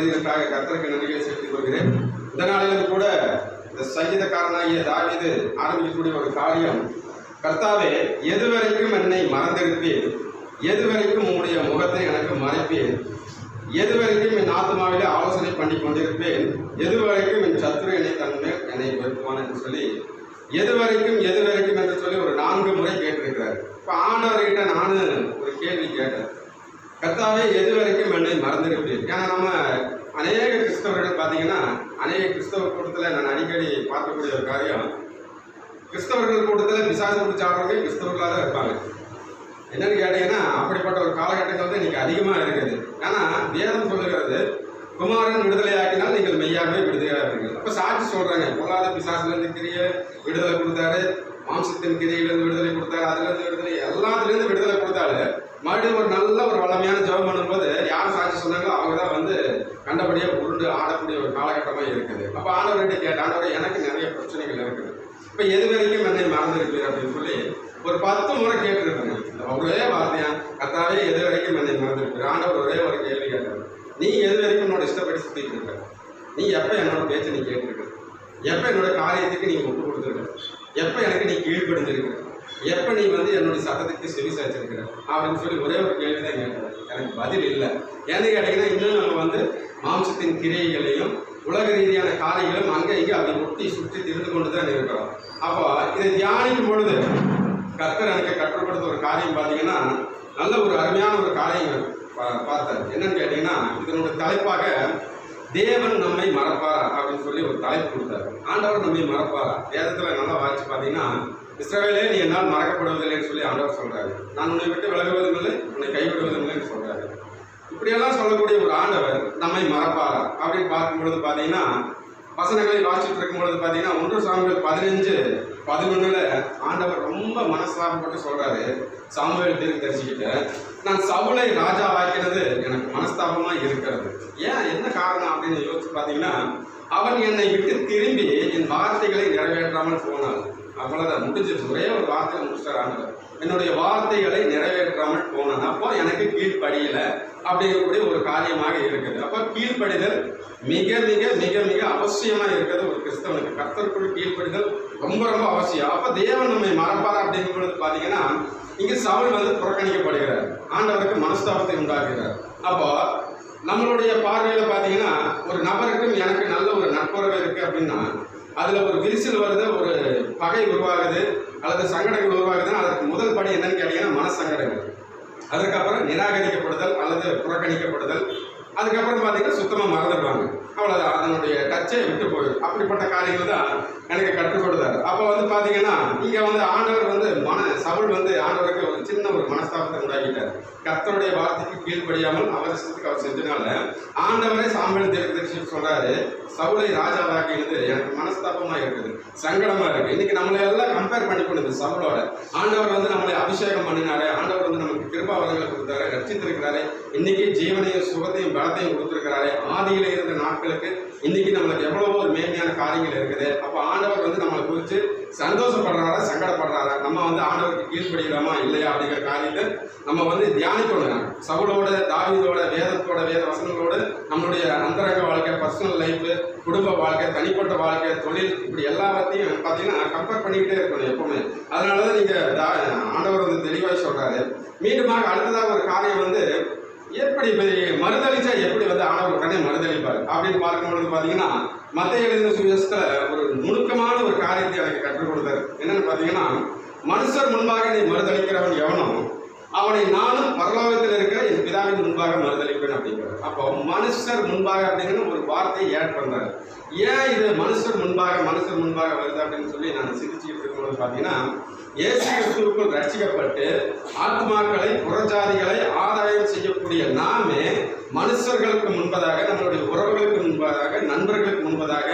செய்ததற்காக கர்த்தருக்கு நன்றிகளை செலுத்திக் கொள்கிறேன். இந்த நாளிலும் கூட இந்த சங்கீதக்காரனாகிய தாவீது ஆரம்பிக்கக்கூடிய ஒரு காரியம் கர்த்தாவே எதுவரைக்கும் என்னை மறந்திருப்பேன் எதுவரைக்கும் உங்களுடைய முகத்தை எனக்கு மறைப்பேன் எதுவரைக்கும் என் ஆத்மாவிலே ஆலோசனை பண்ணி கொண்டிருப்பேன்? எதுவரைக்கும் என் சத்துரு என்னை தன்மை என்னை வெறுப்பான் என்று சொல்லி எதுவரைக்கும் எதுவரைக்கும் என்று சொல்லி ஒரு நான்கு முறை கேட்டிருக்கிறார். இப்போ ஆண்டவர்கிட்ட நானும் ஒரு கேள்வி கேட்டேன். கர்த்தாவே எதுவரைக்கும் என்னை மறந்துடு ஏன்னா நம்ம அநேக கிறிஸ்தவர்கள் பார்த்தீங்கன்னா அநேக கிறிஸ்தவ கூட்டத்தில் நான் அடிக்கடி பார்க்கக்கூடிய ஒரு காரியம். கிறிஸ்தவர்கள் கூட்டத்தில் பிசாசு பிடிச்சாடுறவங்க கிறிஸ்தவர்களாக தான் இருப்பாங்க. என்னன்னு கேட்டீங்கன்னா அப்படிப்பட்ட ஒரு காலகட்டங்கள் வந்து இன்னைக்கு அதிகமாக இருக்குது. ஆனால் வேதம் சொல்லுகிறது குமாரன் விடுதலையாக்கினால் நீங்கள் மெய்யாகவே விடுதலை இருக்கீங்க அப்போ சாட்சி சொல்றாங்க. பொல்லாத பிசாசுலேருந்து கிரிய விடுதலை கொடுத்தாரு. மாம்சத்தின் கிரியிலிருந்து விடுதலை கொடுத்தாரு. அதுலேருந்து விடுதலை எல்லாத்துலேருந்து விடுதலை கொடுத்தாரு. மறுபடியும் ஒரு நல்ல ஒரு வளமையான ஜெபம் பண்ணும்போது யார் சாட்சி சொன்னாங்களோ அவங்க தான் வந்து கண்டபடியாக உருண்டு ஆடக்கூடிய ஒரு காலகட்டமாக இருக்குது. அப்போ ஆண்டவர்கிட்ட கேட்ட எனக்கு நிறைய பிரச்சனைகள் இருக்குது. இப்போ எது வரைக்கும் என்னை மறந்துருப்பீர் அப்படின்னு சொல்லி ஒரு பத்து முறை கேட்டிருப்பேங்க இந்த ஒரே வார்த்தையா கத்தாவே எது வரைக்கும் என்னை மறந்துருப்பீர் ஆண்டவர் ஒரே ஒரு கேள்வி கேட்டார். நீ எது வரைக்கும் உன்னோட இஷ்டப்படி சுத்திட்டு இருக்க? நீ எப்போ என்னோட பேச்சை நீ கேட்டிருக்க? எப்போ என்னோட காரியத்துக்கு நீ ஒப்பு கொடுத்துருக்க? எப்போ எனக்கு நீ கீழ்ப்படிஞ்சிருக்க எப்போ நீ வந்து என்னுடைய சத்தத்துக்கு செவி சாய்ச்சிருக்கிற அப்படின்னு சொல்லி ஒரே ஒரு கேள்வி தான் கேட்டேன். எனக்கு பதில் இல்லை. ஏன்னு கேட்டீங்கன்னா இன்னும் நம்ம வந்து மாம்சத்தின் கிரியைகளையும் உலக ரீதியான காரியங்களும் அங்கே இங்கே அப்படி ஒட்டி சுற்றி திரிந்து கொண்டு தான் இருக்கிறோம். அப்போ இதை தியானிக்கும் பொழுது கர்த்தர் எனக்கு கற்றுக் கொடுத்த ஒரு காரியம் பார்த்தீங்கன்னா நல்ல ஒரு அருமையான ஒரு காரியம் பா- பார்த்தேன். என்னன்னு கேட்டிங்கன்னா இதனுடைய தலைப்பாக தேவன் நம்மை மறப்பாரா அப்படின்னு சொல்லி ஒரு தலைப்பு கொடுத்தாரு. ஆண்டவர் நம்மை மறப்பாரா? வேதத்தில் நல்லா வாய்ச்சி பார்த்தீங்கன்னா இஸ்ரேலே நீ என்னால் மறக்கப்படுவதில்லைன்னு சொல்லி ஆண்டவர் சொல்றாரு. நான் உன்னை விட்டு விலகுவதும் இல்லை உன்னை கைவிடுவதும் இல்லைன்னு சொல்றாரு. இப்படியெல்லாம் சொல்லக்கூடிய ஒரு ஆண்டவர் நம்மை மறப்பாரா? அப்படின்னு பார்க்கும்பொழுது பார்த்தீங்கன்னா வசனங்களை வாசிச்சுட்டு இருக்கும் பொழுது பார்த்தீங்கன்னா ஒன்று சாமுவேல் பதினஞ்சு பதினொன்றில் ஆண்டவர் ரொம்ப மனஸ்தாபப்பட்டு சொல்கிறாரு சாமுவேல் தீர்க்க தரிசிக்கிட்ட நான் சவுளை ராஜாவாக்கினது எனக்கு மனஸ்தாபமாக இருக்கிறது. ஏன்? என்ன காரணம் அப்படின்னு யோசிச்சு பார்த்தீங்கன்னா அவன் என்னை விட்டு திரும்பி என் வார்த்தைகளை நிறைவேற்றாமல் போனான். அவ்வளவுதான். முடிஞ்சிருச்சு. ஒரே ஒரு வார்த்தையை முடிச்சிட்டார் ஆண்டவர் என்னுடைய வார்த்தைகளை நிறைவேற்றாமல் போனான். அப்போ எனக்கு கீழ்ப்படியில. அப்படிங்கக்கூடிய ஒரு காரியமாக இருக்குது. அப்போ கீழ்ப்படிதல் மிக மிக மிக மிக அவசியமாக இருக்கிறது ஒரு கிறிஸ்தவனுக்கு. கர்த்தருக்குள் கீழ்ப்படிதல் ரொம்ப ரொம்ப அவசியம். அப்போ தேவன் நம்மை மறப்பார் அப்படிங்கும் பொழுது பார்த்தீங்கன்னா இங்கே சவுல் வந்து புறக்கணிக்கப்படுகிறார். ஆண்டவருக்கு மனஸ்தாபத்தை உண்டாக்குகிறார். அப்போ நம்மளுடைய பார்வையில பார்த்தீங்கன்னா ஒரு நபருக்கும் எனக்கு நல்ல ஒரு நட்புறவு இருக்கு அப்படின்னா அதுல ஒரு விரிசல் வருது ஒரு பகை உருவாகுது அல்லது சங்கடங்கள் உருவாகுதுன்னா அதற்கு முதல் படி என்னன்னு கேட்டீங்கன்னா மனசங்கடங்கள். அதுக்கப்புறம் நிராகரிக்கப்படுதல் அல்லது புறக்கணிக்கப்படுதல் அதுக்கப்புறம் பார்த்தீங்கன்னா சுத்தமாக மறந்துடுவாங்க அவ்வளோதான் அதனுடைய டச்சே விட்டு போயிடும் அப்படிப்பட்ட காரியங்கள் தான் எனக்கு கற்றுக் கொடுத்தாரு. அப்போ வந்து பார்த்தீங்கன்னா இங்கே வந்து ஆண்டவர் வந்து மன சவுல் வந்து ஆண்டவருக்கு ஒரு சின்ன ஒரு மனஸ்தாபத்தை உண்டாக்கிட்டார். கத்தருடைய வார்த்தைக்கு கீழ்ப்படியாமல் அவர் அவர் செஞ்சனால ஆண்டவரே சாம்பல் தீர்க்கதரிசி சொல்கிறாரு சவுளை ராஜாவாக்கினது எனக்கு மனஸ்தாபமாக இருக்குது. சங்கடமாக இருக்குது இன்னைக்கு நம்மளை எல்லாம் கம்பேர் பண்ணி கொண்டது சவுளோட ஆண்டவர் வந்து நம்மளை அபிஷேகம் பண்ணினாரு. ஆண்டவர் வந்து நமக்கு கிருபாவரங்களை கொடுத்தாரு ரச்சித்திருக்கிறாரு இன்னைக்கு ஜீவனையும் சுகத்தையும் பலத்தையும் கொடுத்துருக்கிறாரு. ஆதியில இருந்த நாட்களுக்கு இன்னைக்கு நம்மளுக்கு எவ்வளவோ ஒரு மேன்மையான காரியங்கள் இருக்குது. அப்போ ஆண்டவர் வந்து நம்மளை குறித்து சந்தோஷப்படுறாரா சங்கடப்படுறாரா? நம்ம வந்து ஆண்டவருக்கு கீழ்ப்படுகிறோமா இல்லையா அப்படிங்கிற காரியத்தை நம்ம வந்து தியானிக்கணும். சவுளோட தாவிதோட வேதத்தோட வேத வசனங்களோட நம்மளுடைய அந்தரங்க வாழ்க்கை பர்சனல் லைஃப் குடும்ப வாழ்க்கை தனிப்பட்ட வாழ்க்கை தொழில் இப்படி எல்லாத்தையும் பார்த்தீங்கன்னா கம்பேர் பண்ணிக்கிட்டே இருக்கணும் எப்பவுமே. அதனால தான் நீங்கள் ஆண்டவர் வந்து தெளிவாக சொல்றாரு. மீண்டுமாக அடுத்ததாக ஒரு காரியம் வந்து எப்படி மறுதளிச்சா எப்படி வந்து ஆண்டவர் உடனே மறுதளிப்பார்? அப்படின்னு பார்க்கும்பொழுது பார்த்தீங்கன்னா மத்திய எழுதின சுவிசேஷத்தில் ஒரு நுணுக்கமான ஒரு காரியத்தை எனக்கு கற்றுக் கொடுத்தார். என்னன்னு பார்த்தீங்கன்னா மனுஷர் முன்பாக நீ மறுதளிக்கிறவன் எவனோ அவனை நானும் பரலோகத்தில் இருக்கிற என் பிதாவின் முன்பாக மறுதளிப்பேன் அப்படிங்கிறார். அப்போ மனுஷர் முன்பாக அப்படிங்கிற ஒரு வார்த்தையை ஏட் பண்ணார் ஏன் இது மனுஷர் முன்பாக மனுஷர் முன்பாக வருது அப்படின்னு சொல்லி நான் சிந்திச்சுக்கிட்டு இருக்கும்போது பார்த்தீங்கன்னா இயேசு கிறிஸ்துவுக்குள் ரட்சிக்கப்பட்டு ஆத்மாக்களை புறஜாதிகளை ஆதாயம் செய்யக்கூடிய நாமே மனுஷர்களுக்கு முன்பதாக நம்மளுடைய உறவுகளுக்கு முன்பதாக நண்பர்களுக்கு முன்பதாக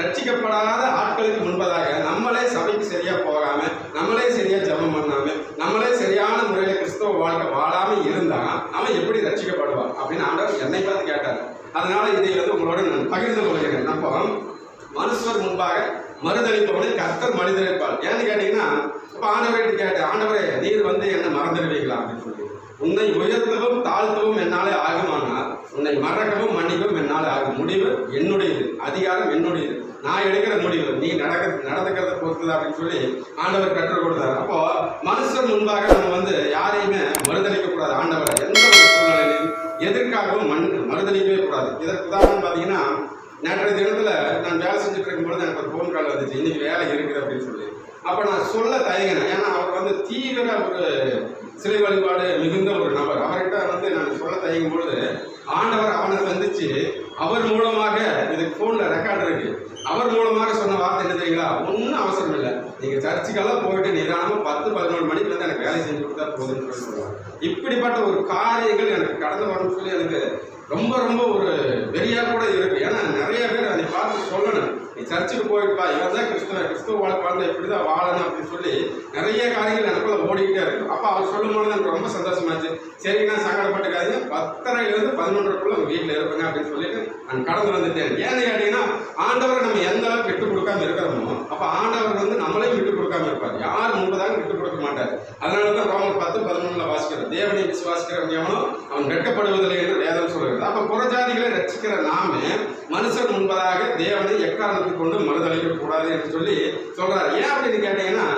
ரட்சிக்கப்படாத ஆட்களுக்கு முன்பதாக நம்மளே சபைக்கு சரியா போகாம நம்மளே சரியா ஜெபம் பண்ணாம நம்மளே சரியான முறையில கிறிஸ்தவ வாழ்க்கை வாழாம இருந்தா அவன் எப்படி ரட்சிக்கப்படுவான் அப்படின்னு ஆண்டவர் என்னை பார்த்து கேட்டார். அதனால இதை வந்து உங்களோட நான் பகிர்ந்து கொள்கிறேன். அப்போ மனுஷர் முன்பாக மறுதளிப்பவனை கர்த்தர் மனிதரிப்பார். ஏன்னு கேட்டீங்கன்னா இப்போ ஆண்டவர்கிட்ட கேட்ட ஆண்டவரே நீர் வந்து என்ன மறந்துடுவீங்களா அப்படின்னு சொல்லி. உன்னை உயர்த்தவும் தாழ்த்தவும் என்னாலே ஆகுமானால் உன்னை மறக்கவும் மன்னிக்கவும் என்னாலே ஆகும். முடிவு என்னுடையது அதிகாரம் என்னுடையது. நான் எடுக்கிற முடிவு நீ நடக்க நடந்துக்கிறத பொறுத்தது அப்படின்னு சொல்லி ஆண்டவர் கற்றுக் கொடுத்தார். அப்போ மனுஷர் முன்பாக நம்ம வந்து யாரையுமே மறுதளிக்க கூடாது ஆண்டவரை எந்த ஒரு சூழ்நிலையிலும் எதற்காகவும் மண் மறுதளிக்கவே கூடாது. இதற்கு உதாரணம் பார்த்தீங்கன்னா நேற்றைய தினத்துல நான் வேலை செஞ்சுட்டு இருக்கும்பொழுது எனக்கு ஒரு ஃபோன் கால் வந்துச்சு. இன்னைக்கு வேலை இருக்குது அப்படின்னு சொல்லி. அப்போ நான் சொல்ல தயங்கினேன். ஏன்னா அவர் வந்து தீவிர ஒரு சிலை வழிபாடு மிகுந்த ஒரு நபர். அவர்கிட்ட வந்து நான் சொல்ல தயங்கும் பொழுது ஆண்டவர் அவனை சந்திச்சு அவர் மூலமாக இதுக்கு ஃபோனில் ரெக்கார்ட் இருக்கு. அவர் மூலமாக சொன்ன வார்த்தை என்ன தெரியுங்களா? ஒன்றும் அவசரம் இல்லை. நீங்கள் சர்ச்சுக்கெல்லாம் போயிட்டு நிதானமாக பத்து பதினோரு மணிக்கு வந்து எனக்கு வேலை செஞ்சு கொடுத்தா போதுன்னு சொல்லுவாங்க இப்படிப்பட்ட ஒரு காரியங்கள் எனக்கு கடந்து வரணும்னு சொல்லி எனக்கு ரொம்ப ரொம்ப ஒரு வெறியா கூட இருக்கு ஏன்னா நிறைய பேர் அதை பார்த்து சொல்லணும் நீ சர்ச்சுக்கு போயிட்டு வா இவன் தான் கிறிஸ்துவ கிறிஸ்துவ வாழ்க்கை வாழ்ந்த இப்படி தான் வாழணும் அப்படின்னு சொல்லி நிறைய காரியங்கள் எனக்குள்ள ஓடிக்கிட்டே இருக்கு. அப்போ அவர் சொல்லும்போது எனக்கு ரொம்ப சந்தோஷமாச்சு. சரி நான் சங்கடப்பட்டுக்காதீங்க. பத்தரையிலேருந்து பதினொன்றரைக்குள்ள உங்கள் வீட்டில் இருப்பேங்க அப்படின்னு சொல்லிட்டு நான் கடந்து வந்துட்டேன். ஏன்னு கேட்டீங்கன்னா ஆண்டவரை நம்ம எந்த அளவுக்கு விட்டு கொடுக்காம இருக்கிறோமோ அப்போ ஆண்டவர் வந்து நம்மளையும் விட்டு கொடுக்காம இருப்பார். யார் முன்பதாக விட்டு கொடுக்க மாட்டார். அதனால தான் ரோமர் பத்து பதினொன்றுல வாசிக்கிறோம் தேவனை விசுவாசிக்கிறவன் எவனோ அவன் வெட்கப்படுவதில்லை என்று வேதம் சொல்கிறது அப்போ புறஜாதிகளை ரசிக்கிற நாம புருஷன் முன்பதாக தேவனை எக்காரணத்தை கொண்டு மறுதளிக்க கூடாது என்று சொல்லி சொல்றாரு. ஏன் அப்படின்னு கேட்டீங்கன்னா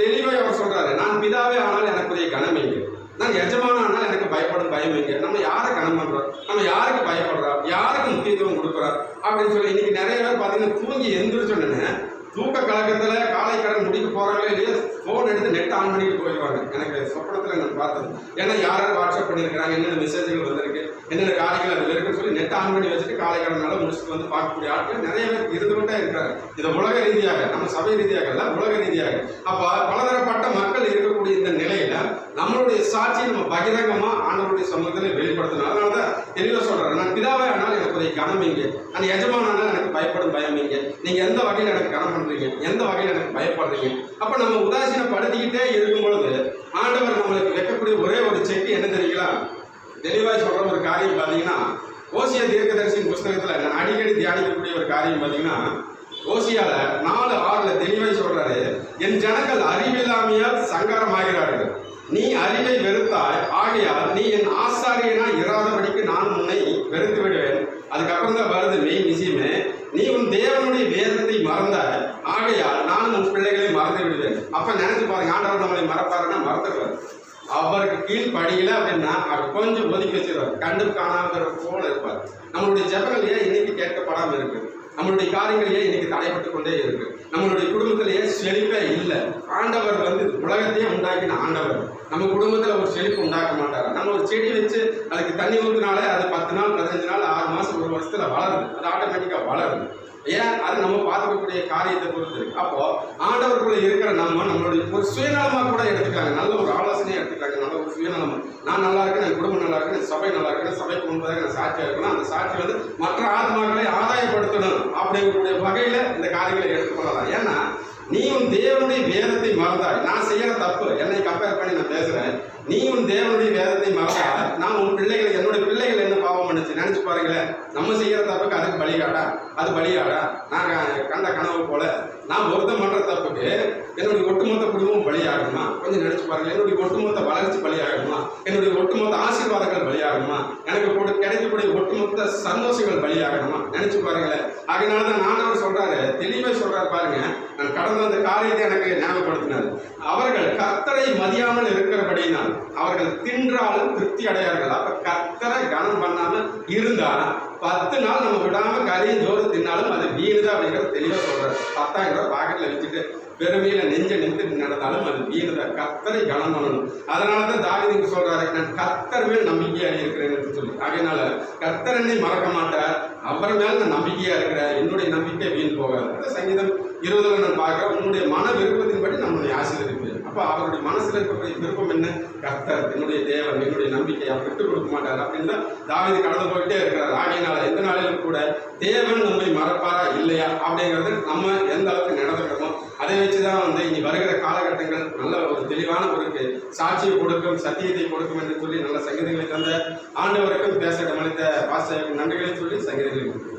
தெளிவாக அவர் சொல்றாரு. நான் பிதாவே ஆனால் எனக்குரிய கனம் எங்கே? நான் எஜமான ஆனால் எனக்கு பயப்படும் பயம் எங்கே? நம்ம யாரை கனம் பண்றோம்? நம்ம யாருக்கு பயப்படுறா யாருக்கு முக்கியத்துவம் கொடுக்குறா அப்படின்னு சொல்லி இன்னைக்கு நிறைய பேர் பார்த்தீங்கன்னா தூங்கி எந்திரிச்சோன்னு தூக்க கலக்கத்துல காலை கடன் முடிக்க போறாங்களே இல்லையா ஃபோன் எடுத்து நெட் ஆன் பண்ணிட்டு போயிடுவாங்க. எனக்கு சொப்பனத்தில் நான் பார்த்தது. ஏன்னா யார் யார் வாட்ஸ்அப் பண்ணியிருக்கிறாங்க என்னென்ன மெசேஜ்கள் வந்திருக்கு என்னென்ன காரியங்கள் அதில் இருக்குன்னு சொல்லி நெட் ஆன் பண்ணி வச்சுட்டு காலை முடிச்சுட்டு வந்து பார்க்கக்கூடிய ஆட்கள் நிறைய பேர் இருந்துகிட்டே இருக்கிறாங்க. இது உலக ரீதியாக நம்ம சபை ரீதியாக இல்லை உலக ரீதியாக. அப்போ பலதரப்பட்ட மக்கள் இருக்கக்கூடிய இந்த நிலையில நம்மளுடைய சாட்சியை நம்ம பகிரங்கமா ஆண்டவருடைய சமூகத்தில் வெளிப்படுத்தணும் அதனால தான் தெளிவாக சொல்றேன் நான் பிதாவே ஆனால் எனக்கு ஒரு கனம் இங்கே. நான் எஜமானால் எனக்கு பயப்படும் பயம் இங்கே. நீங்க எந்த வகையில் எனக்கு கனம் பண்றீங்க? எந்த வகையில் எனக்கு பயப்படுறீங்க? அப்ப நம்ம உதாசீனப்படுத்திக்கிட்டே இருக்கும் பொழுது ஆண்டவர் நம்மளுக்கு வைக்கக்கூடிய ஒரே ஒரு செக் என்ன தெரியுங்களா? தெளிவாக சொல்ற ஒரு காரியம் பார்த்தீங்கன்னா ஓசியா தீர்க்கதரிசியின் புஸ்தகத்தில் நான் அடிக்கடி தியானிக்கக்கூடிய ஒரு காரியம் பார்த்தீங்கன்னா ஓசியால நாலு ஆறுல தெளிவாய் சொல்றாரு என் ஜனங்கள் அறிவில்லாமையால் சங்காரமாகிறார்கள் நீ அறிவை வெறுத்தாய் ஆகையால் நீ என் ஆசாரியனா இராதபடிக்கு நான் உன்னை வெறுத்து விடுவேன். அதுக்கப்புறம் தான் வருது மெயின் விஷயமே. நீ உன் தேவனுடைய வேதத்தை மறந்தாய் ஆகையால் நான் உன் பிள்ளைகளை மறந்து விடுவேன். அப்ப நினைச்சு பாருங்க ஆண்டவர் நம்மளை மறப்பாருன்னா மறந்துடுவார். அவருக்கு கீழ் படியில அப்படின்னா அவர் கொஞ்சம் ஒதுக்கி வச்சிருவார். கண்டு காணாமல் போல இருப்பார். நம்மளுடைய ஜபங்கள் ஏன் இன்னைக்கு கேட்கப்படாமல் இருக்கு? நம்மளுடைய காரியங்கள் ஏன் இன்னைக்கு தடைப்பட்டு கொண்டே இருக்கு? நம்மளுடைய குடும்பத்திலேயே செழிப்பே இல்லை? ஆண்டவர் வந்து உலகத்தையே உண்டாக்கின ஆண்டவர். நம்ம குடும்பத்துல ஒரு செழிப்பு உண்டாக்க மாட்டார். நம்ம ஒரு செடி வச்சு அதுக்கு தண்ணி ஊற்றினாலே அது பத்து நாள் பதினஞ்சு நாள் ஆறு மாசம் ஒரு வருஷத்துல வளருது. அது ஆட்டோமேட்டிக்கா வளருது. ஏன்? அது நம்ம பார்த்துக்கக்கூடிய காரியத்தை பொறுத்து இருக்கு. அப்போ ஆண்டவருக்குள்ள இருக்கிற நம்ம நம்மளுடைய ஒரு சுயநலமா கூட எடுத்துக்காங்க. நல்ல ஒரு ஆலோசனையை எடுத்துக்காங்க. நல்ல ஒரு சுயநலம். நான் நல்லா இருக்கேன் என் குடும்பம் நல்லா இருக்கேன் என் சபை நல்லா இருக்கேன் சபைக்கு முன்பதாக நான் சாட்சியா இருக்கணும் அந்த சாட்சி வந்து மற்ற ஆத்மாக்களை ஆதாயப்படுத்தணும் அப்படிங்கக்கூடிய வகையில இந்த காரியங்களை எடுத்துக்கொள்ளலாம். ஏன்னா நீ உன் தேவனுடைய வேதத்தை மறந்தாய். நான் செய்யற தப்பு. என்னை கம்பேர் பண்ணி நான் பேசுறேன். நீயும் தேவனுடைய வேதத்தை மறந்தாய் நான் உன் பிள்ளைகள் என்னுடைய பிள்ளைகள் என்ன பாவம் பண்ணுச்சு? நினைச்சு பாருங்களேன். நம்ம செய்யற தப்புக்கு அதுக்கு பலிகாடா அது பலியாடா நான் கண்ட கனவு போல. நான் ஒருத்தம் பண்ற தப்புக்கு என்னுடைய ஒட்டுமொத்த குடும்பம் பலியாகுமா கொஞ்சம் நினைச்சு பாருங்க என்னுடைய ஒட்டுமொத்த வளர்ச்சி பலியாகணுமா என்னுடைய ஒட்டுமொத்த ஆசீர்வாதங்கள் பலியாகுமா எனக்கு கூட கிடைக்கக்கூடிய ஒட்டுமொத்த சந்தோஷங்கள் பலியாகணுமா நினைச்சு பாருங்களேன். அதனால தான் அவர் சொல்றாரு தெளிவாக சொல்றாரு பாருங்க. நான் கடந்த அந்த காரியத்தை எனக்கு ஞாபகப்படுத்தினார். அவர்கள் கர்த்தரை மதியாமல் இருக்கிறபடினால் அவர்கள் தின்றாலும் திருப்தி அடையார்கள். அப்ப கத்தரை கனம் பண்ணாம இருந்தா பத்து நாள் நம்ம விடாம கறியும் ஜோறு தின்னாலும் அது வீணுதான் அப்படிங்கிறது தெளிவாக சொல்றாரு. பத்தாயிரம் ரூபாய் பாக்கெட்ல வச்சுட்டு பெருமையில நெஞ்ச நின்று நடந்தாலும் அது வீணுதான் கத்தரை கனம் பண்ணணும். அதனால தான் தாவிதுக்கு சொல்றாரு நான் கத்தர் மேல் நம்பிக்கையா இருக்கிறேன் என்று சொல்லி. அதனால கத்தர் என்னை மறக்க மாட்டார். அவர் மேல் நான் நம்பிக்கையா இருக்கிறேன். என்னுடைய நம்பிக்கை வீண் போகாது. சங்கீதம் இருபதுல நான் பார்க்கிறேன். உன்னுடைய மன விருப்பத்தின்படி நம்முடைய ஆசீர்வதிப்பு அப்ப அவருடைய மனசுல இருக்கக்கூடிய விருப்பம் என்ன? கர்த்தர் என்னுடைய தேவன் என்னுடைய நம்பிக்கை அவர் விட்டு கொடுக்க மாட்டார் அப்படின்னு தான் தாவீது கடந்து போயிட்டே இருக்கிறார். ஆகையினால எந்த நாளிலும் கூட தேவன் நம்மை மறப்பாரா இல்லையா அப்படிங்கிறது நம்ம எந்த அளவுக்கு நடந்துக்கிறோமோ அதை வச்சு தான் வந்து இனி வருகிற காலகட்டங்கள் நல்ல ஒரு தெளிவான ஒரு சாட்சியை கொடுக்கும் சத்தியத்தை கொடுக்கும் என்று சொல்லி நல்ல சங்கீதங்களை தந்த ஆண்டவருக்கும் பேச மனித பாச நன்றிகளை சொல்லி சங்கீதங்களை கொடுக்கும்